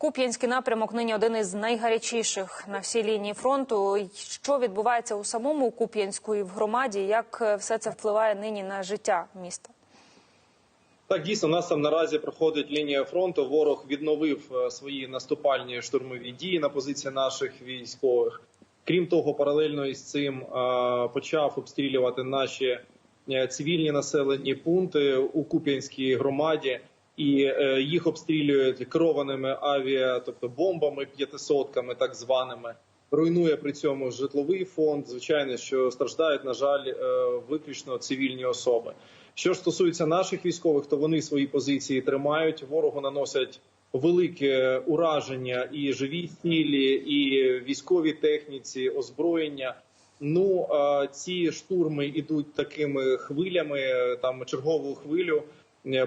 Куп'янський напрямок нині один із найгарячіших на всій лінії фронту. Що відбувається у самому Куп'янську і в громаді? Як е, все це впливає нині на життя міста? Так, дійсно, у нас там наразі проходить лінія фронту. Ворог відновив е, свої наступальні штурмові дії на позиції наших військових. Крім того, паралельно із цим е, почав обстрілювати наші цивільні населені пункти у Куп'янській громаді, і е, їх обстрілюють керованими авіа, тобто бомбами, п'ятисотками, так званими. Руйнує при цьому житловий фонд. Звичайно, що страждають, на жаль, е, виключно цивільні особи. Що ж стосується наших військових, то вони свої позиції тримають. Ворогу наносять велике ураження і живій силі, і військовій техніці, озброєння. Ну ці штурми ідуть такими хвилями. Там чергову хвилю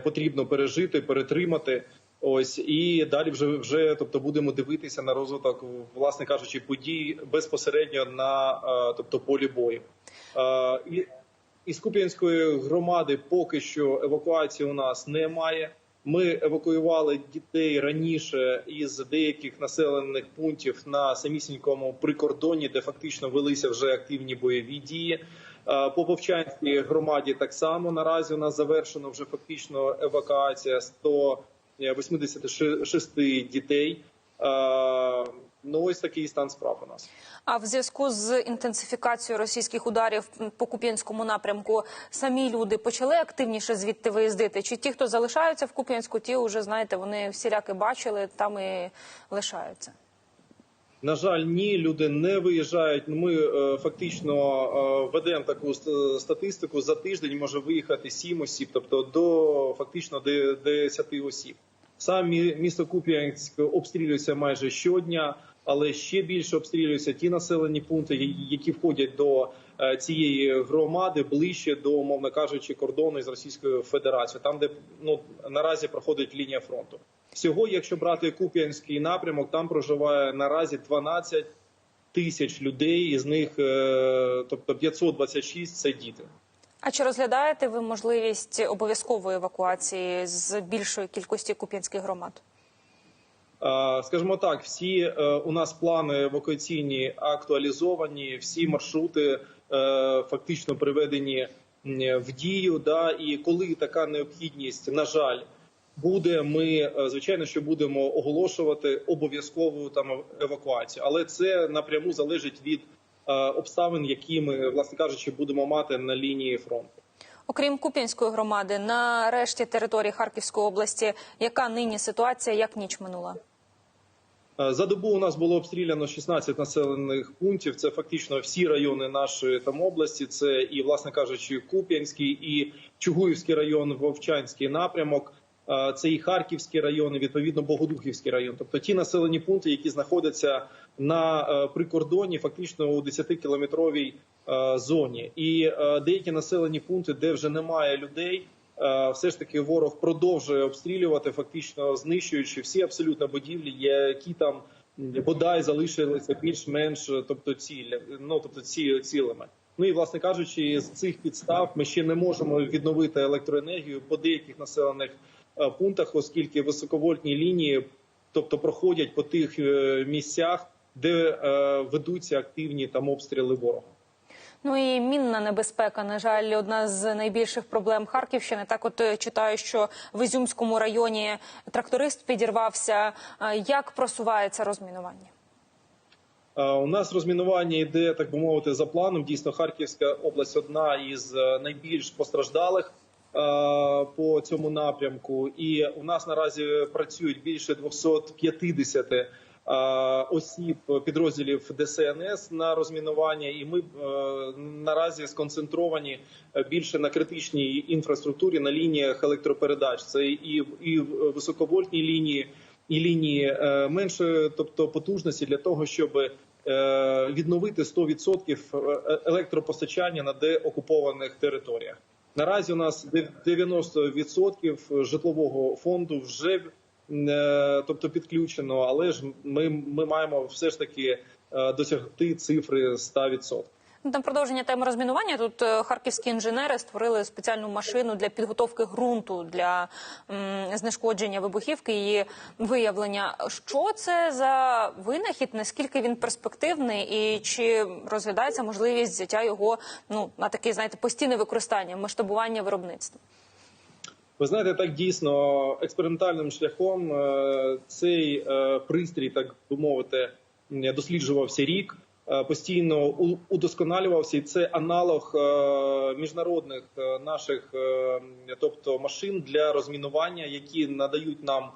потрібно пережити, перетримати. Ось і далі вже вже тобто будемо дивитися на розвиток, власне кажучи, подій безпосередньо на е, тобто полі бою. Е, із Куп'янської громади поки що евакуації у нас немає. Ми евакуювали дітей раніше із деяких населених пунктів на самісінькому прикордоні, де фактично велися вже активні бойові дії. Е, По Повчанській громаді так само наразі у нас завершено вже фактично евакуація 186 дітей. Е, Ну ось такий стан справ у нас. А в зв'язку з інтенсифікацією російських ударів по Куп'янському напрямку самі люди почали активніше звідти виїздити? Чи ті, хто залишаються в Куп'янську, ті вже знаєте, вони всіляки бачили, там і лишаються? На жаль, ні, люди не виїжджають. Ну, Ми е, фактично е, ведемо таку статистику. За тиждень може виїхати 7 осіб, тобто до фактично де- 10 осіб. Самі місто Куп'янськ обстрілюється майже щодня, але ще більше обстрілюються ті населені пункти, які входять до е, цієї громади ближче до, умовно кажучи, кордону з Російською Федерацією, там де ну наразі проходить лінія фронту. Всього, якщо брати Куп'янський напрямок, там проживає наразі 12 тисяч людей, із них е, тобто 526 – це діти. А чи розглядаєте ви можливість обов'язкової евакуації з більшої кількості куп'янських громад? Скажімо так, всі е, у нас плани евакуаційні актуалізовані, всі маршрути е, фактично приведені в дію. Да, і коли така необхідність, на жаль, буде, ми е, звичайно, що будемо оголошувати обов'язкову там евакуацію, але це напряму залежить від е, обставин, які ми, власне кажучи, будемо мати на лінії фронту. Окрім Куп'янської громади, на решті території Харківської області, яка нині ситуація, як ніч минула? Е, За добу у нас було обстріляно 16 населених пунктів. Це фактично всі райони нашої там області. Це і, власне кажучи, Куп'янський, і Чугуївський район, Вовчанський напрямок. Це і Харківський район, і відповідно Богодухівський район. Тобто ті населені пункти, які знаходяться на е, прикордоні, фактично у 10-кілометровій е, зоні, і е, деякі населені пункти, де вже немає людей. Все ж таки ворог продовжує обстрілювати, фактично знищуючи всі абсолютно будівлі, які там бодай залишилися більш-менш, тобто цілі, ну тобто ці цілими. Ну і власне кажучи, з цих підстав ми ще не можемо відновити електроенергію по деяких населених е, пунктах, оскільки високовольтні лінії, тобто проходять по тих е, місцях, де е, ведуться активні там обстріли ворога. Ну і мінна небезпека, на жаль, одна з найбільших проблем Харківщини. Так, от читаю, що в Ізюмському районі тракторист підірвався. Як просувається розмінування? Е, У нас розмінування йде, так би мовити, за планом. Дійсно, Харківська область одна із е, найбільш постраждалих е, по цьому напрямку. І у нас наразі працюють більше 250 е, осіб підрозділів ДСНС на розмінування. І ми наразі сконцентровані більше на критичній інфраструктурі на лініях електропередач. Це і, і високовольтні лінії і лінії е, меншої, тобто потужності для того, щоб е, відновити 100% електропостачання на деокупованих територіях. Наразі у нас дев- 90% житлового фонду вже е, тобто підключено, але ж ми, ми маємо все ж таки е, досягти цифри 100%. Ну, Там продовження теми розмінування. Тут е, харківські інженери створили спеціальну машину для підготовки ґрунту для знешкодження вибухівки і виявлення. Що це за винахід? Наскільки він перспективний, і чи розглядається можливість взяття його ну на таке, знаєте, постійне використання, масштабування виробництва? Ви знаєте, так дійсно експериментальним шляхом е, цей е, пристрій, так би мовити, досліджувався рік. Е, Постійно удосконалювався, і це аналог е, міжнародних е, наших, тобто машин для розмінування, які надають нам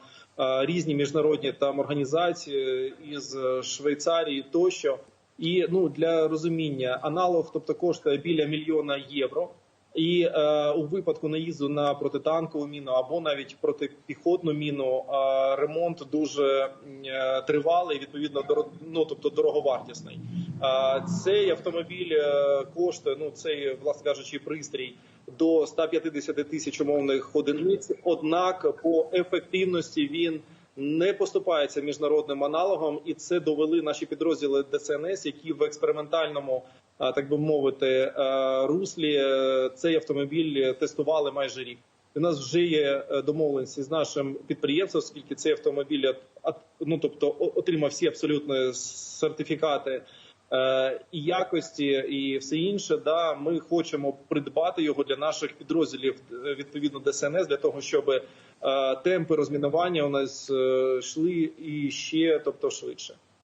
різні міжнародні там організації із Швейцарії тощо. І ну для розуміння аналог, тобто коштує біля мільйона євро. І е, у випадку наїзду на протитанкову міну або навіть протипіхотну міну е, ремонт дуже е, тривалий, відповідно доро- ну, тобто дороговартісний. Е, цей автомобіль е, коштує, ну цей, власне кажучи, пристрій до 150 тисяч умовних одиниць. Однак по ефективності він не поступається міжнародним аналогом, і це довели наші підрозділи ДСНС, які в експериментальному, так би мовити, е, руслі е, цей автомобіль тестували майже рік. У нас вже є е, домовленості з нашим підприємством, оскільки цей автомобіль ну, тобто отримав всі абсолютно сертифікати і якості, і все інше. Да, ми хочемо придбати його для наших підрозділів відповідно ДСНС, для того, щоб темпи розмінування у нас йшли і ще, тобто швидше.